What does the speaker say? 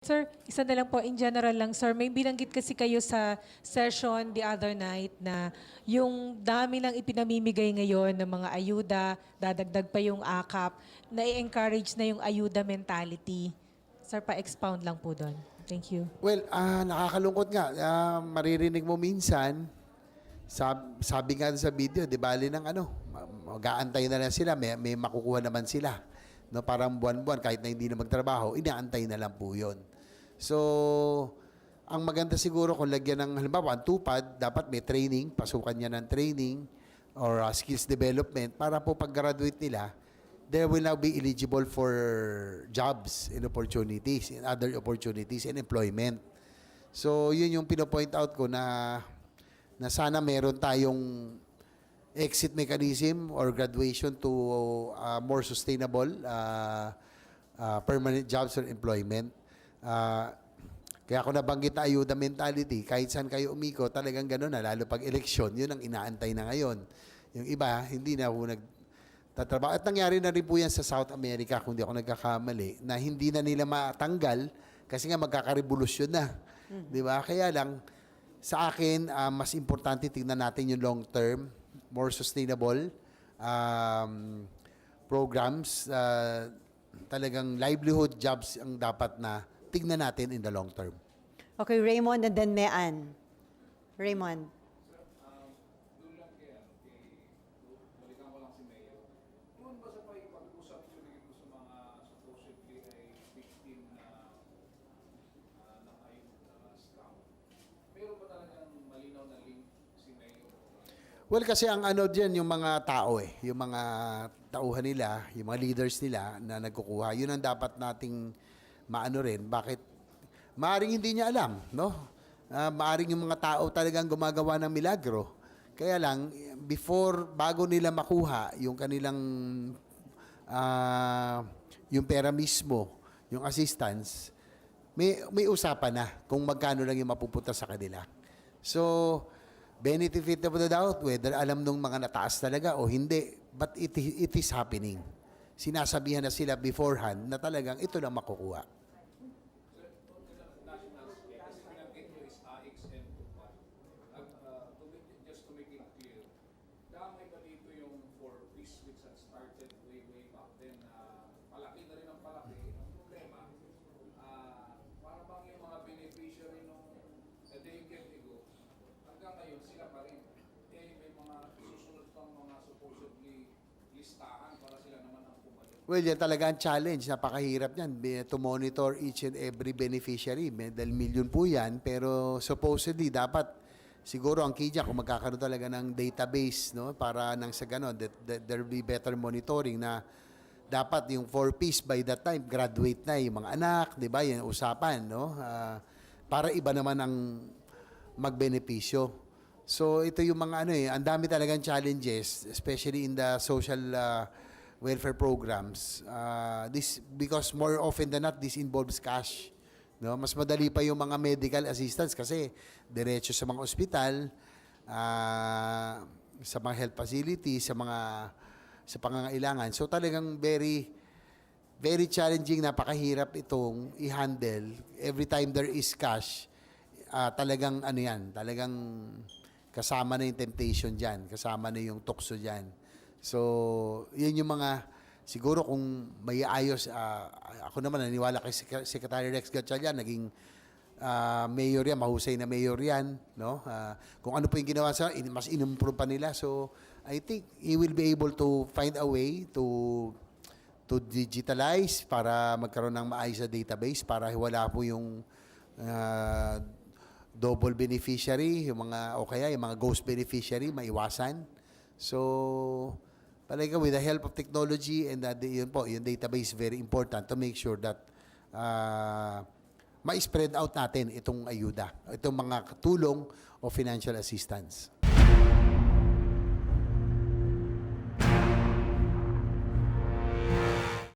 Sir, isa na lang po, in general lang, sir, may binanggit kasi kayo sa session the other night na yung dami ng ipinamimigay ngayon ng mga ayuda, dadagdag pa yung akap, na i-encourage na yung ayuda mentality. Sir, pa-expound lang po doon. Thank you. Well, ah, nakakalungkot nga. Ah, maririnig mo minsan, sab- sabi nga sa video, di bali ng ano, ma- mag-aantay na lang sila, may, may makukuha naman sila. No, parang buwan-buwan, kahit na hindi na magtrabaho, inaantay na lang po yun. So, ang maganda siguro kung lagyan ng, halimbawa, ang tupad, dapat may training, pasukan niya ng training or ah, skills development para po pag-graduate nila, they will now be eligible for jobs and opportunities and other opportunities and employment. So, yun yung pinopoint out ko na na sana meron tayong exit mechanism or graduation to uh, more sustainable uh, uh, permanent jobs or employment. Uh, kaya ako nabanggit na ayuda mentality, kahit saan kayo umiko, talagang gano'n na, lalo pag eleksyon, yun ang inaantay na ngayon. Yung iba, hindi na po nagtatrabaho. At nangyari na rin po yan sa South America, kung di ako nagkakamali, na hindi na nila matanggal kasi nga magkakarevolusyon na. Di ba? Kaya lang, sa akin, ah, mas importante tingnan natin yung long term, more sustainable um, programs, ah, talagang livelihood jobs ang dapat na tingnan natin in the long term. Okay, Raymond and then Mean. Raymond. balikan ko lang si Mayor. Doon ba sa pag-usap nyo dito sa mga supposedly ay victim na uh, ng ayun na scam? Meron ba talagang malinaw na link si Mayor? Well, kasi ang ano dyan, yung mga tao eh, yung mga tauhan nila, yung mga leaders nila na nagkukuha, yun ang dapat nating maano rin. Bakit? Maaring hindi niya alam, no? Ah, maaring yung mga tao talagang gumagawa ng milagro. Kaya lang, before, bago nila makuha yung kanilang, ah, yung pera mismo, yung assistance, may, may usapan na kung magkano lang yung mapupunta sa kanila. So, benefit of the doubt, whether alam nung mga nataas talaga o hindi, but it, it is happening. Sinasabihan na sila beforehand na talagang ito na makukuha. Nationals, eh, kasi binanggit nyo is AX and Tupad. At uh, to make, just to make it clear, damay ba dito yung four piece which had started way, way back then na palaki na rin ang palaki. Ang problema, ah, para bang yung mga beneficiary nung a decade ago, hanggang ngayon sila pa rin. Eh, may mga susunod pang mga supposedly listahan para sila naman ang. Well, yan talaga ang challenge. Napakahirap yan to monitor each and every beneficiary. May dahil million po yan. Pero supposedly, dapat siguro ang key dyan, kung magkakaroon talaga ng database, no, para nang sa ganon, that, that there be better monitoring na dapat yung four piece by that time, graduate na yung mga anak, di ba? Yan usapan, no? Ah, para iba naman ang magbenepisyo. So ito yung mga ano eh, ang dami talagang challenges, especially in the social uh, welfare programs. Uh, this because more often than not this involves cash. No, mas madali pa yung mga medical assistance kasi diretso sa mga ospital, ah, sa mga health facilities, sa mga sa pangangailangan. So talagang very very challenging, napakahirap itong i-handle. Every time there is cash, ah, talagang ano yan, talagang kasama na yung temptation dyan, kasama na yung tukso dyan. So, yun yung mga, siguro kung may ayos, ah, ako naman naniwala kay Sec- Secretary Rex Gatchalian, naging ah, mayor yan, mahusay na mayor yan, no? Ah, kung ano po yung ginawa sa, in- mas inimprove pa nila. So, I think he will be able to find a way to to digitalize para magkaroon ng maayos na database para wala po yung ah, double beneficiary, yung mga o kaya yung mga ghost beneficiary maiwasan. So talaga with the help of technology and that yun po, yung database very important to make sure that ah, ma-spread out natin itong ayuda, itong mga tulong o financial assistance.